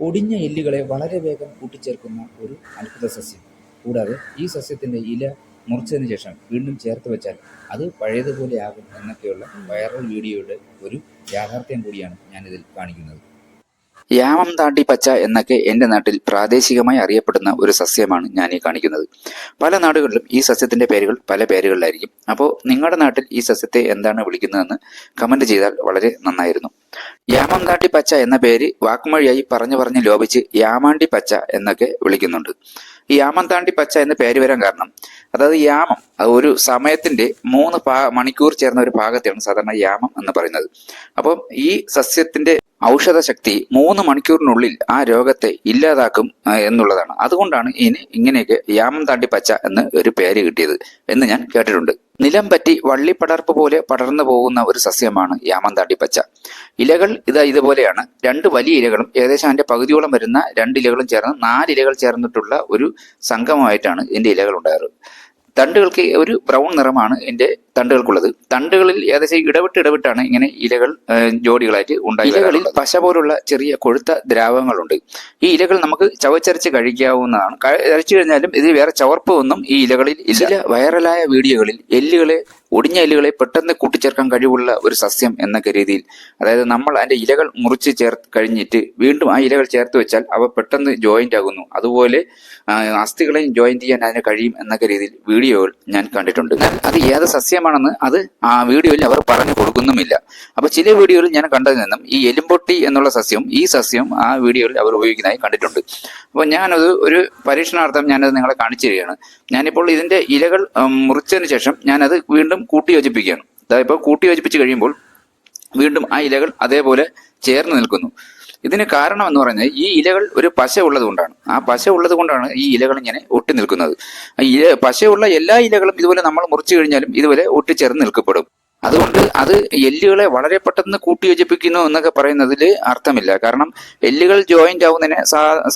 ഒടിഞ്ഞ എല്ലുകളെ വളരെ വേഗം കൂട്ടിച്ചേർക്കുന്ന ഒരു അത്ഭുത സസ്യം. കൂടാതെ ഈ സസ്യത്തിന്റെ ഇല മുറിച്ചതിന് ശേഷം വീണ്ടും ചേർത്ത് വെച്ചാൽ അത് പഴയതുപോലെ ആകും എന്നൊക്കെയുള്ള വൈറൽ വീഡിയോയുടെ ഒരു യാഥാർത്ഥ്യം കൂടിയാണ് ഞാനിതിൽ കാണിക്കുന്നത്. യാമം താണ്ടി പച്ച എന്നൊക്കെ എന്റെ നാട്ടിൽ പ്രാദേശികമായി അറിയപ്പെടുന്ന ഒരു സസ്യമാണ് ഞാൻ ഈ കാണിക്കുന്നത്. പല നാടുകളിലും ഈ സസ്യത്തിന്റെ പേരുകൾ പല പേരുകളിലായിരിക്കും. അപ്പോൾ നിങ്ങളുടെ നാട്ടിൽ ഈ സസ്യത്തെ എന്താണ് വിളിക്കുന്നതെന്ന് കമന്റ് ചെയ്താൽ വളരെ നന്നായിരുന്നു. യാമം താണ്ടി പച്ച എന്ന പേര് വാക്മൊഴിയായി പറഞ്ഞു പറഞ്ഞ് ലോപിച്ച് യാമാണ്ടി പച്ച എന്നൊക്കെ വിളിക്കുന്നുണ്ട്. ഈ യാമം താണ്ടി പച്ച എന്ന പേര് വരാൻ കാരണം അതായത് യാമം ഒരു സമയത്തിന്റെ മൂന്ന് മണിക്കൂർ ചേർന്ന ഒരു ഭാഗത്തെയാണ് സാധാരണ യാമം എന്ന് പറയുന്നത്. അപ്പം ഈ സസ്യത്തിന്റെ ഔഷധ ശക്തി മൂന്ന് മണിക്കൂറിനുള്ളിൽ ആ രോഗത്തെ ഇല്ലാതാക്കും എന്നുള്ളതാണ്. അതുകൊണ്ടാണ് ഇനി ഇങ്ങനെയൊക്കെ യാമം താണ്ടി പച്ച എന്ന് ഒരു പേര് കിട്ടിയത് എന്ന് ഞാൻ കേട്ടിട്ടുണ്ട്. നിലം പറ്റി വള്ളിപ്പടർപ്പ് പോലെ പടർന്നു പോകുന്ന ഒരു സസ്യമാണ് യാമം താണ്ടി പച്ച. ഇലകൾ ഇതാ ഇതുപോലെയാണ്. രണ്ട് വലിയ ഇലകളും ഏകദേശം അതിന്റെ പകുതിയോളം വരുന്ന രണ്ട് ഇലകളും ചേർന്ന് നാല് ഇലകൾ ചേർന്നിട്ടുള്ള ഒരു സംഗമമായിട്ടാണ് ഇതിന്റെ ഇലകൾ ഉണ്ടാകാറ് തണ്ടുകൾക്ക് ഒരു ബ്രൗൺ നിറമാണ് ഇതിന്റെ തണ്ടുകൾക്കുള്ളത്. തണ്ടുകളിൽ ഏകദേശം ഇടവിട്ട് ഇടവിട്ടാണ് ഇങ്ങനെ ഇലകൾ ജോഡികളായിട്ട് ഉണ്ടായി ഇലകളിൽ പശ പോലുള്ള ചെറിയ കൊഴുത്ത ദ്രാവകങ്ങളുണ്ട്. ഈ ഇലകൾ നമുക്ക് ചവച്ചരച്ച് കഴിക്കാവുന്നതാണ്. അരച്ചു കഴിഞ്ഞാലും ഇതിൽ വേറെ ചവർപ്പ് ഒന്നും ഈ ഇലകളിൽ ഇല്ല. ചില വൈറലായ വീഡിയോകളിൽ എല്ലുകളെ ഒടിഞ്ഞ എല്ലുകളെ പെട്ടെന്ന് കൂട്ടിച്ചേർക്കാൻ കഴിവുള്ള ഒരു സസ്യം എന്ന രീതിയിൽ. അതായത് നമ്മൾ അതിന്റെ ഇലകൾ മുറിച്ച് ചേർത്ത് കഴിഞ്ഞിട്ട് വീണ്ടും ആ ഇലകൾ ചേർത്ത് വെച്ചാൽ അവ പെട്ടെന്ന് ജോയിന്റ് ആകുന്നു. അതുപോലെ അസ്ഥികളെയും ജോയിന്റ് ചെയ്യാൻ അതിന് കഴിയും എന്നൊക്കെ രീതിയിൽ വീഡിയോകൾ ഞാൻ കണ്ടിട്ടുണ്ട്. അത് ഏത് സസ്യമാണെന്ന് അത് ആ വീഡിയോയിൽ അവർ പറഞ്ഞു കൊടുക്കുന്നുമില്ല. അപ്പൊ ചില വീഡിയോയിൽ ഞാൻ കണ്ടതിൽ നിന്നും ഈ എലുമ്പൊട്ടി എന്നുള്ള സസ്യം ഈ സസ്യം ആ വീഡിയോയിൽ അവർ ഉപയോഗിക്കുന്നതായി കണ്ടിട്ടുണ്ട്. അപ്പോൾ ഞാനത് ഒരു പരീക്ഷണാർത്ഥം ഞാനത് നിങ്ങളെ കാണിച്ചു തരികയാണ്. ഞാനിപ്പോൾ ഇതിന്റെ ഇലകൾ മുറിച്ചതിന് ശേഷം ഞാനത് വീണ്ടും കൂട്ടി യോജിപ്പിക്കുകയാണ്. അതായത് ഇപ്പോൾ കൂട്ടി യോജിപ്പിച്ച് കഴിയുമ്പോൾ വീണ്ടും ആ ഇലകൾ അതേപോലെ ചേർന്ന് നിൽക്കുന്നു. ഇതിന് കാരണം എന്ന് പറഞ്ഞാൽ ഈ ഇലകൾ ഒരു പശ ഉള്ളത് കൊണ്ടാണ് ആ പശ ഉള്ളത് കൊണ്ടാണ് ഈ ഇലകൾ ഇങ്ങനെ ഒട്ടി നിൽക്കുന്നത്. ഇല പശയുള്ള എല്ലാ ഇലകളും ഇതുപോലെ നമ്മൾ മുറിച്ചു കഴിഞ്ഞാലും ഇതുപോലെ ഒട്ടിച്ചേർന്ന് നിൽക്കപ്പെടും. അതുകൊണ്ട് അത് എല്ലുകളെ വളരെ പെട്ടെന്ന് കൂട്ടിയോജിപ്പിക്കുന്നു എന്നൊക്കെ പറയുന്നതിൽ അർത്ഥമില്ല. കാരണം എല്ലുകൾ ജോയിന്റ് ആവുന്നതിന്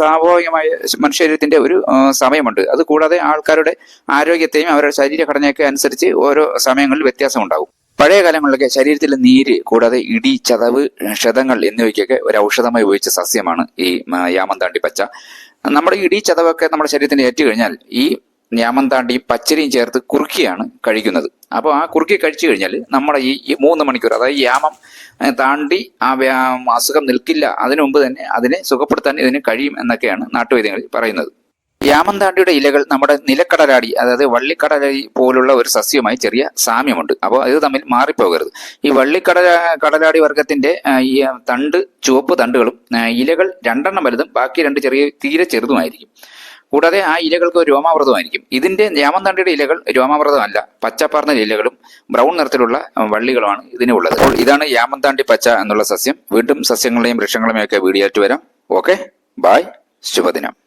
സ്വാഭാവികമായ മനുഷ്യരീരത്തിന്റെ ഒരു സമയമുണ്ട്. അത് കൂടാതെ ആൾക്കാരുടെ ആരോഗ്യത്തെയും അവരുടെ ശരീരഘടനയൊക്കെ അനുസരിച്ച് ഓരോ സമയങ്ങളിൽ വ്യത്യാസം ഉണ്ടാകും പഴയ കാലങ്ങളിലൊക്കെ ശരീരത്തിലെ നീര് കൂടാതെ ഇടി ചതവ് ക്ഷതങ്ങൾ എന്നിവയ്ക്കൊക്കെ ഒരു ഔഷധമായി ഉപയോഗിച്ച സസ്യമാണ് ഈ യാമന്താണ്ടി പച്ച. നമ്മുടെ ഇടി ചതവൊക്കെ നമ്മുടെ ശരീരത്തിന് ഏറ്റു കഴിഞ്ഞാൽ ഈ താണ്ടി പച്ചരിയും ചേർത്ത് കുറുക്കിയാണ് കഴിക്കുന്നത്. അപ്പോൾ ആ കുറുക്കി കഴിച്ചു കഴിഞ്ഞാൽ നമ്മുടെ ഈ മൂന്ന് മണിക്കൂർ അതായത് യാമം താണ്ടി ആ അസുഖം നിൽക്കില്ല അതിനു മുമ്പ് തന്നെ അതിനെ സുഖപ്പെടുത്താൻ ഇതിന് കഴിയും എന്നൊക്കെയാണ് നാട്ടുവൈദ്യങ്ങളിൽ പറയുന്നത്. യാമന്താണ്ടിയുടെ ഇലകൾ നമ്മുടെ നിലക്കടലാടി അതായത് വള്ളിക്കടലാടി പോലുള്ള ഒരു സസ്യവുമായി ചെറിയ സാമ്യമുണ്ട്. അപ്പോൾ ഇത് തമ്മിൽ മാറിപ്പോകരുത്. ഈ വള്ളിക്കടല കടലാടി വർഗത്തിന്റെ ഈ തണ്ട് ചുവപ്പ് തണ്ടുകളും ഇലകൾ രണ്ടെണ്ണം വലുതും ബാക്കി രണ്ട് ചെറിയ തീരെ ചെറുതുമായിരിക്കും. കൂടാതെ ആ ഇലകൾക്ക് രോമാവൃതമായിരിക്കും. ഇതിന്റെ യാമന്തണ്ടിയുടെ ഇലകൾ രോമാവൃതമല്ല. പച്ചപ്പാർന്ന ഇലകളും ബ്രൗൺ നിറത്തിലുള്ള വള്ളികളുമാണ് ഇതിനുള്ളത് അപ്പോൾ ഇതാണ് യാമന്താണ്ടി പച്ച എന്നുള്ള സസ്യം. വീണ്ടും സസ്യങ്ങളെയും വൃക്ഷങ്ങളെയും ഒക്കെ വീഡിയോ ആയിട്ട് വരാം. ഓക്കെ? ബായ് ശുഭദിനം.